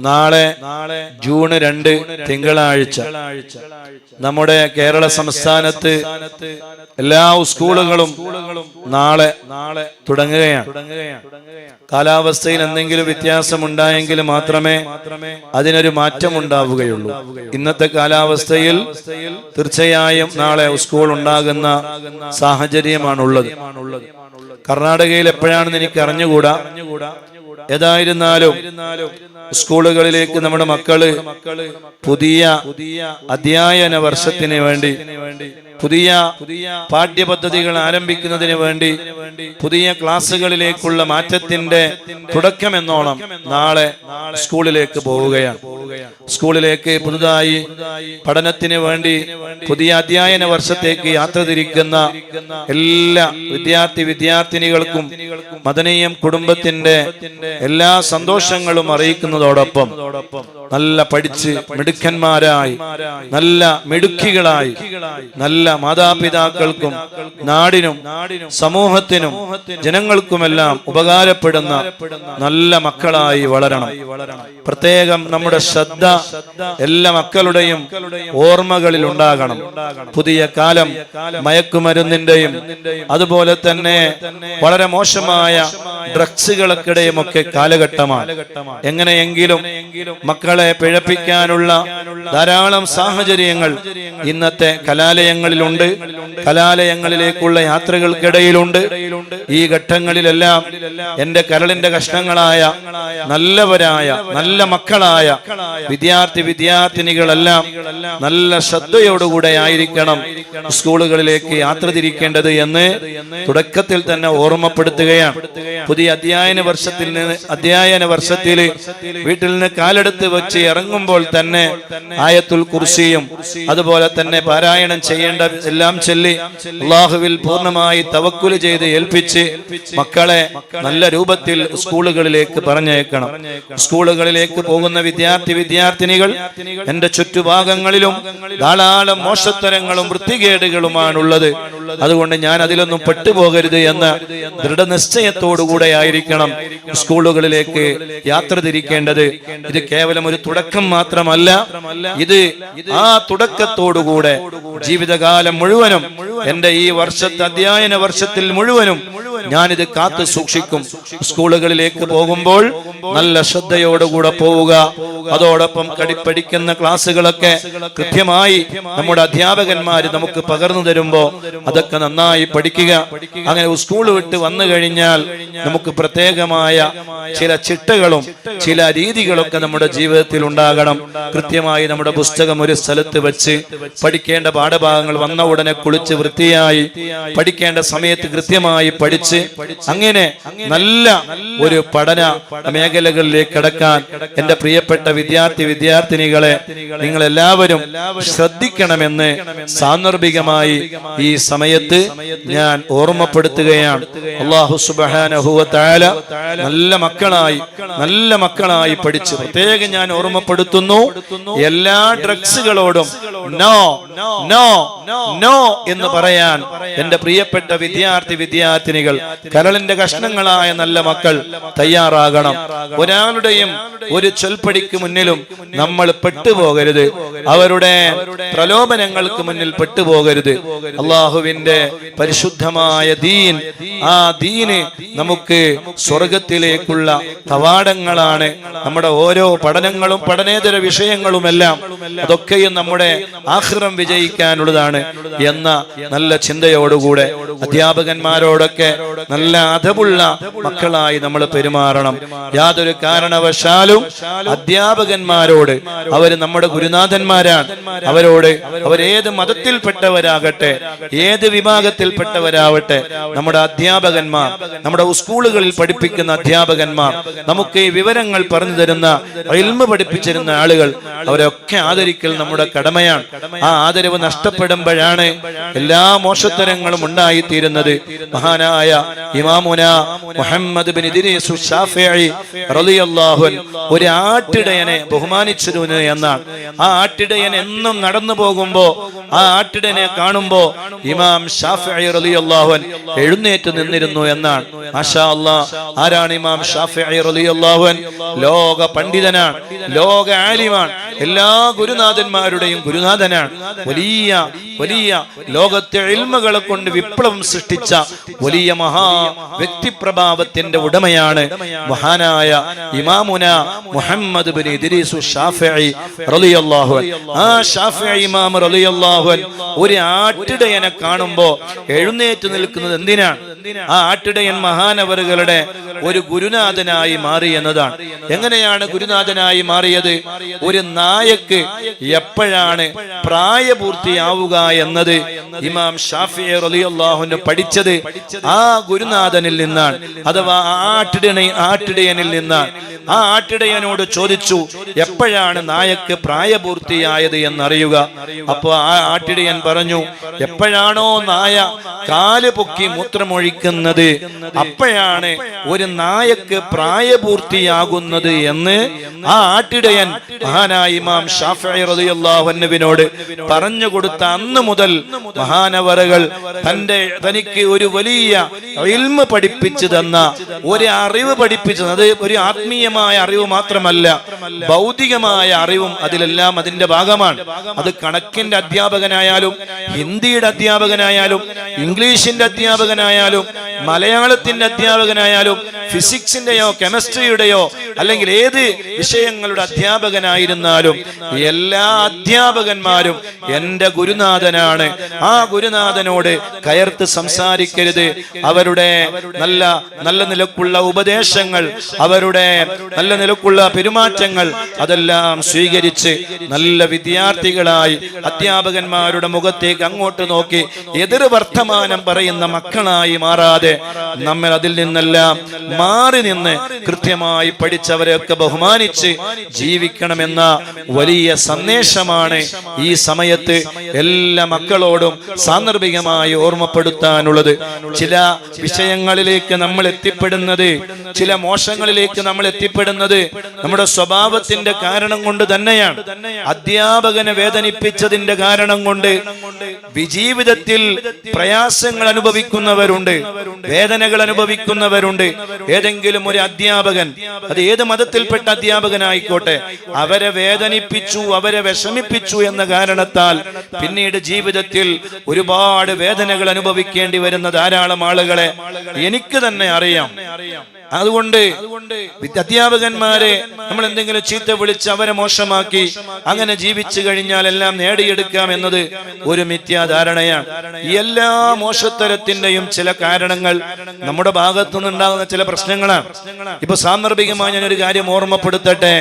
നാളെ നാളെ ജൂൺ രണ്ട് തിങ്കളാഴ്ച നമ്മുടെ കേരള സംസ്ഥാനത്ത് എല്ലാ സ്കൂളുകളും നാളെ നാളെ തുടങ്ങുകയാണ്. കാലാവസ്ഥയിൽ എന്തെങ്കിലും വ്യത്യാസമുണ്ടായെങ്കിൽ മാത്രമേ അതിനൊരു മാറ്റം ഉണ്ടാവുകയുള്ളൂ ഇന്നത്തെ കാലാവസ്ഥയിൽ തീർച്ചയായും നാളെ സ്കൂൾ ഉണ്ടാകുന്ന സാഹചര്യമാണുള്ളത്. കർണാടകയിൽ എപ്പോഴാണെന്ന് എനിക്ക് അറിഞ്ഞുകൂടാ. ഏതായിരുന്നാലും സ്കൂളുകളിലേക്ക് നമ്മുടെ മക്കൾ പുതിയ അധ്യയന വർഷത്തിന് വേണ്ടി പുതിയ പാഠ്യപദ്ധതികൾ ആരംഭിക്കുന്നതിന് വേണ്ടി പുതിയ ക്ലാസ്സുകളിലേക്കുള്ള മാറ്റത്തിന്റെ തുടക്കമെന്നോണം നാളെ സ്കൂളിലേക്ക് പോവുകയാണ്. സ്കൂളിലേക്ക് പുതുതായി പഠനത്തിന് വേണ്ടി പുതിയ അധ്യയന വർഷത്തേക്ക് യാത്ര തിരിക്കുന്ന എല്ലാ വിദ്യാർത്ഥി വിദ്യാർത്ഥിനികൾക്കും മദനീയം കുടുംബത്തിന്റെ എല്ലാ സന്തോഷങ്ങളും അറിയിക്കുന്നതോടൊപ്പം നല്ല പഠിച്ച് മിടുക്കന്മാരായി നല്ല മിടുക്കികളായി നല്ല മാതാപിതാക്കൾക്കും നാടിനും സമൂഹത്തിനും ജനങ്ങൾക്കുമെല്ലാം ഉപകാരപ്പെടുന്ന നല്ല മക്കളായി വളരണം. പ്രത്യേകം നമ്മുടെ ശ്രദ്ധ എല്ലാ മക്കളുടെയും ഓർമ്മകളിൽ ഉണ്ടാകണം. പുതിയ കാലം മയക്കുമരുന്നിന്റെയും അതുപോലെ തന്നെ വളരെ മോശമായ ഡ്രഗ്സുകൾക്കിടയും ഒക്കെ കാലഘട്ടമാണ്. എങ്ങനെയെങ്കിലും മക്കളെ പിഴപ്പിക്കാനുള്ള ധാരാളം സാഹചര്യങ്ങൾ ഇന്നത്തെ കലാലയങ്ങളിലുണ്ട്. കലാലയങ്ങളിലേക്കുള്ള യാത്രകൾക്കിടയിലുണ്ട്. ഈ ഘട്ടങ്ങളിലെല്ലാം എന്റെ കരളിന്റെ കഷ്ണങ്ങളായ നല്ലവരായ നല്ല മക്കളായ വിദ്യാർത്ഥി വിദ്യാർത്ഥിനികളെല്ലാം നല്ല ശ്രദ്ധയോടുകൂടെ ആയിരിക്കണം സ്കൂളുകളിലേക്ക് യാത്ര തിരിക്കേണ്ടത് എന്ന് തുടക്കത്തിൽ തന്നെ ഓർമ്മപ്പെടുത്തുകയാണ്. പുതിയ അധ്യയന വർഷത്തിൽ നിന്ന് അധ്യയന വർഷത്തിൽ വീട്ടിൽ നിന്ന് കാലെടുത്ത് വെച്ച് ഇറങ്ങുമ്പോൾ തന്നെ ആയത്തുൽ കുർസിയും അതുപോലെ തന്നെ പാരായണം ചെയ്യേണ്ട എല്ലാം ചൊല്ലി അള്ളാഹുവിൽ പൂർണമായി തവക്കുൽ ചെയ്ത് ഏൽപ്പിച്ച് മക്കളെ നല്ല രൂപത്തിൽ സ്കൂളുകളിലേക്ക് പറഞ്ഞേക്കണം സ്കൂളുകളിലേക്ക് പോകുന്ന വിദ്യാർത്ഥി വിദ്യാർത്ഥിനികൾ എന്റെ ചുറ്റുഭാഗങ്ങളിലും ധാരാളം മോശത്തരങ്ങളും വൃത്തികേടുകളുമാണുള്ളത്. അതുകൊണ്ട് ഞാൻ അതിലൊന്നും പെട്ടുപോകരുത് എന്ന ദൃഢനിശ്ചയത്തോടുകൂടെ ആയിരിക്കണം സ്കൂളുകളിലേക്ക് യാത്ര തിരിക്കേണ്ടത്. ഇത് കേവലം ഒരു തുടക്കം മാത്രമല്ല ഇത് ആ തുടക്കത്തോടുകൂടെ ജീവിതകാലം മുഴുവനും എന്റെ ഈ വർഷത്തെ അധ്യയന വർഷത്തിൽ മുഴുവനും ഞാനിത് കാത്തു സൂക്ഷിക്കും. സ്കൂളുകളിലേക്ക് പോകുമ്പോൾ നല്ല ശ്രദ്ധയോടുകൂടെ പോവുക. അതോടൊപ്പം കടിപ്പടിക്കുന്ന പഠിക്കുന്ന ക്ലാസ്സുകളൊക്കെ കൃത്യമായി നമ്മുടെ അധ്യാപകന്മാർ നമുക്ക് പകർന്നു തരുമ്പോൾ അതൊക്കെ നന്നായി പഠിക്കുക. അങ്ങനെ സ്കൂൾ വിട്ട് വന്നു കഴിഞ്ഞാൽ നമുക്ക് പ്രത്യേകമായ ചില ചിട്ടകളും ചില രീതികളൊക്കെ നമ്മുടെ ജീവിതത്തിൽ ഉണ്ടാകണം. കൃത്യമായി നമ്മുടെ പുസ്തകം ഒരു സ്ഥലത്ത് വെച്ച് പഠിക്കേണ്ട പാഠഭാഗങ്ങൾ വന്ന ഉടനെ കുളിച്ച് വൃത്തിയായി പഠിക്കേണ്ട സമയത്ത് കൃത്യമായി പഠിച്ച് അങ്ങനെ നല്ല ഒരു പഠന മേഖലകളിലേക്ക് കടക്കാൻ എന്റെ പ്രിയപ്പെട്ട വിദ്യാർത്ഥി വിദ്യാർത്ഥിനികളെ നിങ്ങൾ എല്ലാവരും ശ്രദ്ധിക്കണമെന്ന് സാന്ദർഭികമായി ഈ സമയത്ത് ഞാൻ ഓർമ്മപ്പെടുത്തുകയാണ്. അള്ളാഹു സുബാനഹുവല നല്ല മക്കളായി നല്ല മക്കളായി പഠിച്ച് പ്രത്യേകം ഞാൻ ഓർമ്മപ്പെടുത്തുന്നു. എല്ലാ ഡ്രഗ്സുകളോടും നോ നോ നോ എന്ന് പറയാൻ എന്റെ പ്രിയപ്പെട്ട വിദ്യാർത്ഥി വിദ്യാർത്ഥിനികൾ കരളിന്റെ കഷ്ണങ്ങളായ നല്ല മക്കൾ തയ്യാറാകണം. ഒരാളുടെയും ഒരു ചൊൽപ്പടിക്ക് മുന്നിലും നമ്മൾ പെട്ടുപോകരുത്. അവരുടെ പ്രലോഭനങ്ങൾക്ക് മുന്നിൽ പെട്ടുപോകരുത്. അള്ളാഹുവിന്റെ പരിശുദ്ധമായ ദീൻ. ആ ദീന് നമുക്ക് സ്വർഗത്തിലേക്കുള്ള കവാടങ്ങളാണ് നമ്മുടെ ഓരോ പഠനങ്ങളും പഠനേതര വിഷയങ്ങളുമെല്ലാം അതൊക്കെയും നമ്മുടെ ആഹ്റം വിജയിക്കാനുള്ളതാണ് എന്ന നല്ല ചിന്തയോടുകൂടെ അധ്യാപകന്മാരോടൊക്കെ നല്ല അധമുള്ള മക്കളായി നമ്മൾ പെരുമാറണം. യാതൊരു കാരണവശാലും അധ്യാപകന്മാരോട് അവർ നമ്മുടെ ഗുരുനാഥന്മാരാണ്. അവരോട് അവരേത് മതത്തിൽപ്പെട്ടവരാകട്ടെ ഏത് വിഭാഗത്തിൽപ്പെട്ടവരാവട്ടെ നമ്മുടെ അധ്യാപകന്മാർ നമ്മുടെ സ്കൂളുകളിൽ പഠിപ്പിക്കുന്ന അധ്യാപകന്മാർ നമുക്ക് ഈ വിവരങ്ങൾ പറഞ്ഞു തരുന്ന ഇൽമ പഠിപ്പിച്ചിരുന്ന ആളുകൾ അവരൊക്കെ ആദരിക്കൽ നമ്മുടെ കടമയാണ്. ആ ആദരവ് നഷ്ടപ്പെടുമ്പോഴാണ് എല്ലാ മോശത്തരങ്ങളും ഉണ്ടായിത്തീരുന്നത്. മഹാനായ ഇമാമുന മുഹമ്മദ് ബിൻ ഇദ്രീസ് ഷാഫിഈ റളിയല്ലാഹു അൻ ഒരു ആട്ടിടയനെ ബഹുമാനിച്ചിരുന്നു എന്നാണ്. ആ ആട്ടിടയൻ എന്നും നടന്നു പോകുമ്പോൾ ആ ആട്ടിടയനെ കാണുമ്പോൾ ഇമാം ഷാഫിഈ റളിയല്ലാഹു അൻ എഴുന്നേറ്റ് നിന്നിരുന്നു എന്നാണ്. മാഷാ അല്ലാഹ് ആരാണ് ഇമാം ഷാഫിഈ റളിയല്ലാഹു അൻ ലോക പണ്ഡിതനാണ് ലോക ആലിമാണ്. എല്ലാ ഗുരുനാഥന്മാരുടെയും ഗുരുനാഥനാണ്. വലിയ വലിയ ലോകത്തെ എൽമകളെ കൊണ്ട് വിപ്ലവം സൃഷ്ടിച്ച വലിയ മഹാ വ്യക്തിപ്രഭാവത്തിന്റെ ഉടമയാണ് മഹാനായ ഇമാമുന മുഹമ്മദ് ഇദ്രീസു റളിയല്ലാഹു ആ ഇമാം റളിയല്ലാഹു ഒരു ആട്ടിടയനെ കാണുമ്പോ എഴുന്നേറ്റ് നിൽക്കുന്നത് എന്തിനാണ്? ആ ആട്ടിടയൻ മഹാനവറുകളുടെ ഒരു ഗുരുനാഥനായി മാറി എന്നതാണ്. എങ്ങനെയാണ് ഗുരുനാഥനായി മാറിയത്? ഒരു നായക്ക് എപ്പോഴാണ് പ്രായപൂർത്തിയാവുക എന്നത് ഇമാം ഷാഫി റലിയല്ലാഹുന് പഠിച്ചത് ആ ഗുരുനാഥനിൽ നിന്നാണ്. അഥവാ ആട്ടിടണി ആട്ടിടയനിൽ നിന്നാണ്. ആ ആട്ടിടയനോട് ചോദിച്ചു എപ്പോഴാണ് നായക്ക് പ്രായപൂർത്തിയായത് എന്നറിയുക? അപ്പൊ ആ ആട്ടിടയൻ പറഞ്ഞു എപ്പോഴാണോ നായ കാൽ പൊക്കി മൂത്രമൊഴിക്കുന്നത് അപ്പോഴാണ് ഒരു നായക്ക് പ്രായപൂർത്തിയാകുന്നത് എന്ന് ആ ആട്ടിടയൻ മഹാനായ ഇമാം ഷാഫി റളിയല്ലാഹുവിനോട് പറഞ്ഞു കൊടുത്ത അന്ന് മുതൽ മഹാനവറകൾ തന്റെ തനിക്ക് ഒരു വലിയ ഇൽമ പഠിപ്പിച്ചു തന്ന ഒരു അറിവ് പഠിപ്പിച്ചു അത് ഒരു ആത്മീയമായ അറിവ് മാത്രമല്ല ഭൗതികമായ അറിവും അതിലെല്ലാം അതിന്റെ ഭാഗമാണ്. അത് കണക്കിന്റെ അധ്യാപകനായാലും ഹിന്ദിയുടെ അധ്യാപകനായാലും ഇംഗ്ലീഷിന്റെ അധ്യാപകനായാലും മലയാളത്തിന്റെ അധ്യാപകനായാലും ഫിസിക്സിന്റെയോ കെമിസ്ട്രിയുടെയോ അല്ലെങ്കിൽ ഏത് വിഷയങ്ങളുടെ അധ്യാപകനായിരുന്നാലും എല്ലാ അധ്യാപകന്മാരും എന്റെ ഗുരുനാഥനാണ്. ആ ഗുരുനാഥനോട് കയർത്ത് സംസാരിക്കരുത്. അവരുടെ നല്ല നല്ല നിലക്കുള്ള ഉപദേശങ്ങൾ അവരുടെ നല്ല നിലക്കുള്ള പെരുമാറ്റങ്ങൾ അതെല്ലാം സ്വീകരിച്ച് നല്ല വിദ്യാർത്ഥികളായി അധ്യാപകന്മാരുടെ മുഖത്തേക്ക് അങ്ങോട്ട് നോക്കി എതിർ വർത്തമാനം പറയുന്ന മക്കളായി മാറാതെ നമ്മൾ അതിൽ നിന്നെല്ലാം മാറി നിന്ന് കൃത്യമായി പഠിച്ചവരെയൊക്കെ ബഹുമാനിച്ച് ജീവിക്കണമെന്ന വലിയ സന്ദേശമാണ് ഈ സമയത്ത് എല്ലാ മക്കളോടും സാന്ദർഭികമായി ഓർമ്മപ്പെടുത്താനുള്ളത്. ചില വിഷയങ്ങളിലേക്ക് നമ്മൾ എത്തിപ്പെടുന്നത് ചില മോശങ്ങളിലേക്ക് നമ്മൾ എത്തിപ്പെടുന്നത് നമ്മുടെ സ്വഭാവത്തിന്റെ കാരണം കൊണ്ട് തന്നെയാണ്. അധ്യാപകനെ വേദനിപ്പിച്ചതിന്റെ കാരണം കൊണ്ട് വിജീവിതത്തിൽ പ്രയാസങ്ങൾ അനുഭവിക്കുന്നവരുണ്ട്. വേദനകൾ അനുഭവിക്കുന്നവരുണ്ട് ഏതെങ്കിലും ഒരു അധ്യാപകൻ അത് ഏത് മതത്തിൽപ്പെട്ട അധ്യാപകനായിക്കോട്ടെ അവരെ വേദനിപ്പിച്ചു അവരെ വിഷമിപ്പിച്ചു എന്ന കാരണത്താൽ പിന്നീട് ജീവിതത്തിൽ ഒരുപാട് വേദനകൾ അനുഭവിക്കേണ്ടി വരുന്ന ധാരാളം ആളുകളെ എനിക്ക് തന്നെ അറിയാം. അതുകൊണ്ട് അധ്യാപകന്മാരെ നമ്മൾ എന്തെങ്കിലും ചീത്ത വിളിച്ച് അവരെ മോശമാക്കി അങ്ങനെ ജീവിച്ചു കഴിഞ്ഞാൽ എല്ലാം നേടിയെടുക്കാം എന്നത് ഒരു മിഥ്യാധാരണയാണ്. ഈ എല്ലാ മോശത്തരത്തിന്റെയും ചില കാരണങ്ങൾ നമ്മുടെ ഭാഗത്തുനിന്നുണ്ടാകുന്ന ചില പ്രശ്നങ്ങളാണ്. ഇപ്പൊ സാന്ദർഭികമായി ഞാനൊരു കാര്യം ഓർമ്മപ്പെടുത്തട്ടെ?